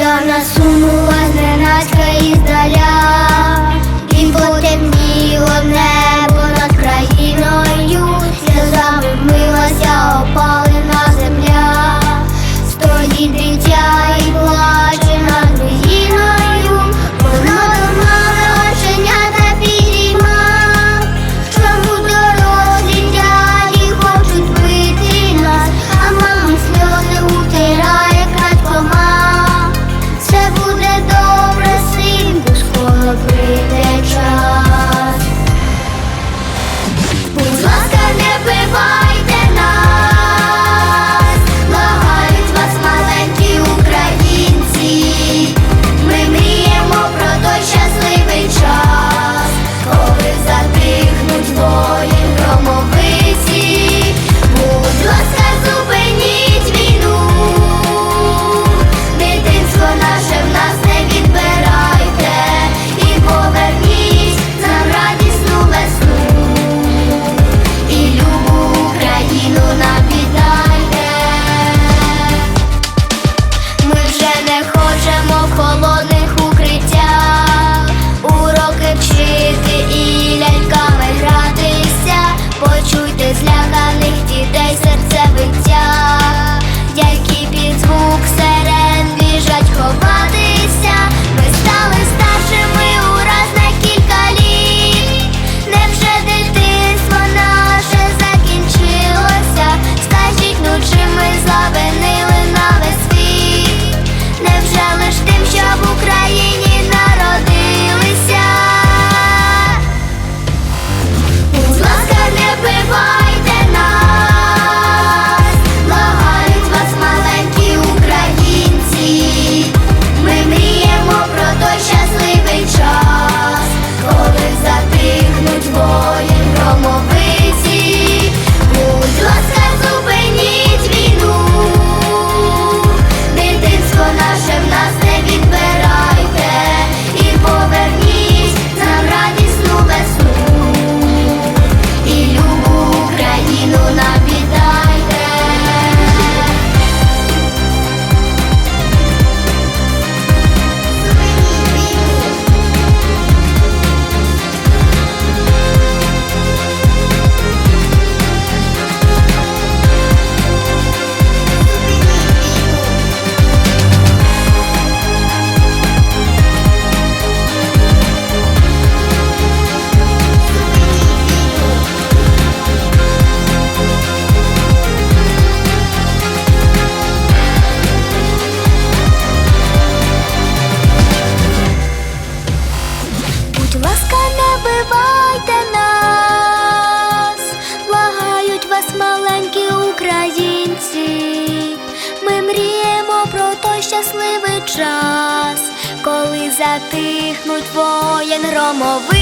До нас сунулась ненацька і здаля Будь ласка, не бивайте нас, благають вас маленькі українці. Ми мріємо про той щасливий час, коли затихнуть воєн громовий.